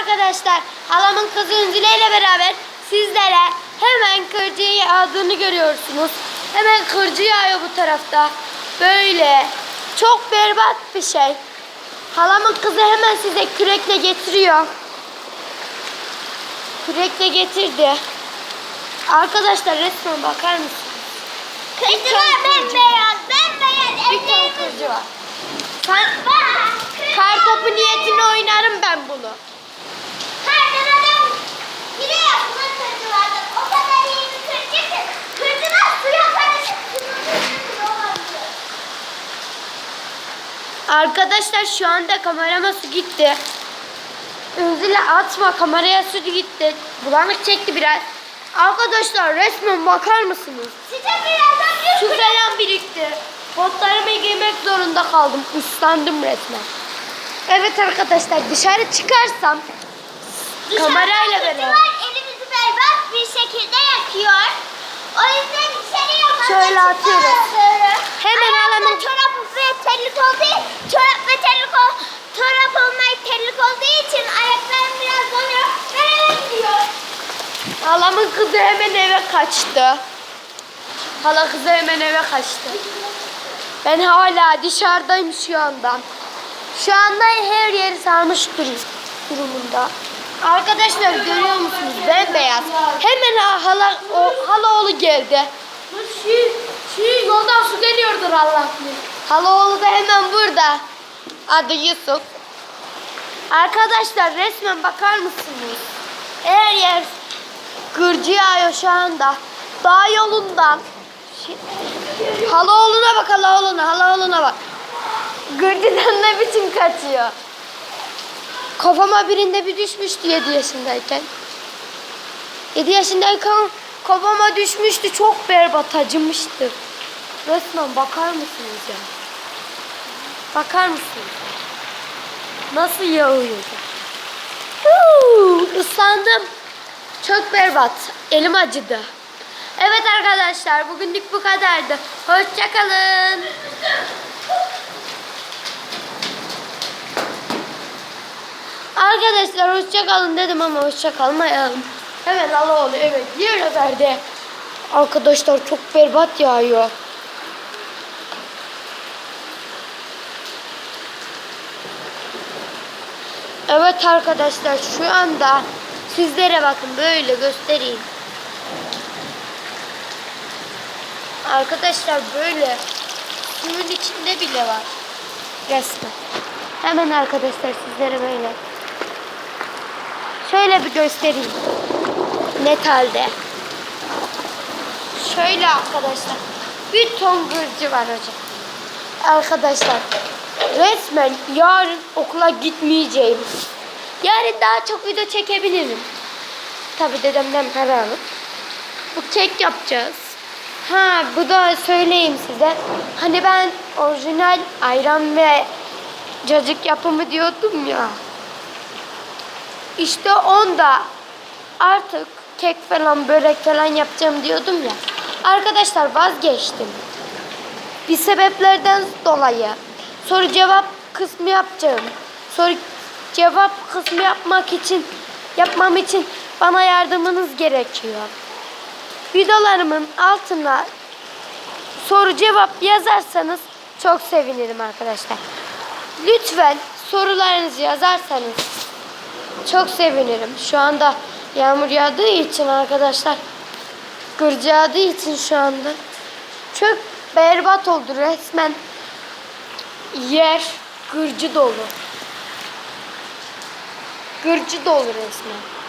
arkadaşlar. Halamın kızı Ünzile ile beraber sizlere hemen kırcı yağdığını görüyorsunuz. Hemen kırcı yağıyor bu tarafta. Böyle çok berbat bir şey. Halamın kızı hemen size kürekle getiriyor. Kürekle getirdi. Arkadaşlar resmen bakar mısınız? Kızlar bembeyaz, bembeyaz. Bir Ellerimiz kırcı var. var. Kar topu niyetine oynarım ben bunu. Arkadaşlar şu anda kamerama su gitti. Ünzile atma kameraya su gitti. Bulanık çekti biraz. Arkadaşlar resmen bakar mısınız? Size birazdan bir Su falan birikti. Botlarımı giymek zorunda kaldım. Islandım resmen. Evet arkadaşlar dışarı çıkarsam kamerayla beraber. Elimizi berbat bir şekilde yakıyor. Hemen eve kaçtı. Hala kızı hemen eve kaçtı. Ben hala dışarıdayım şu anda. Şu anda her yeri sarmış durum- durumunda. Arkadaşlar görüyor musunuz? Bembeyaz. Hemen ha- hala o halaoğlu geldi. Şu, şu yoldan su geliyordur Allah bilir. Halaoğlu da hemen burada. Adı Yusuf. Arkadaşlar resmen bakar mısınız? Her yer gırcı yağıyor şu anda. Dağ yolundan. Halaoğlu'na bak halaoğlu'na, halaoğlu'na bak. Gırcıdan ne biçim kaçıyor. Kafama birinde bir düşmüştü 7 yaşındayken. 7 yaşındayken kafama düşmüştü. Çok berbat acımıştı. Resmen bakar mısınız ya? Bakar mısınız? Nasıl yağıyor? Huu, ıslandım. Berbat. Elim acıdı. Evet arkadaşlar bugünlük bu kadardı. Hoşçakalın. Arkadaşlar hoşçakalın dedim ama hoşça kalmayalım. Hemen Alaoğlu evet diyor verdi. Arkadaşlar çok berbat yağıyor. Evet arkadaşlar şu anda sizlere bakın böyle göstereyim. Arkadaşlar böyle suyun içinde bile var. Resmen. Hemen arkadaşlar sizlere böyle. Şöyle bir göstereyim. Net halde. Şöyle arkadaşlar. Bir ton gırcı var hocam. Arkadaşlar resmen yarın okula gitmeyeceğim. Yarın daha çok video çekebilirim. Tabi dedemden para alıp. Bu kek yapacağız. Ha bu da söyleyeyim size. Hani ben orijinal ayran ve cacık yapımı diyordum ya. İşte onda artık kek falan börek falan yapacağım diyordum ya. Arkadaşlar vazgeçtim. Bir sebeplerden dolayı soru cevap kısmı yapacağım. Soru cevap kısmı yapmak için yapmam için bana yardımınız gerekiyor. Videolarımın altına soru cevap yazarsanız çok sevinirim arkadaşlar. Lütfen sorularınızı yazarsanız çok sevinirim. Şu anda yağmur yağdığı için arkadaşlar gırcı yağdığı için şu anda çok berbat oldu resmen. Yer gırcı dolu. Gırcı dolu resmen.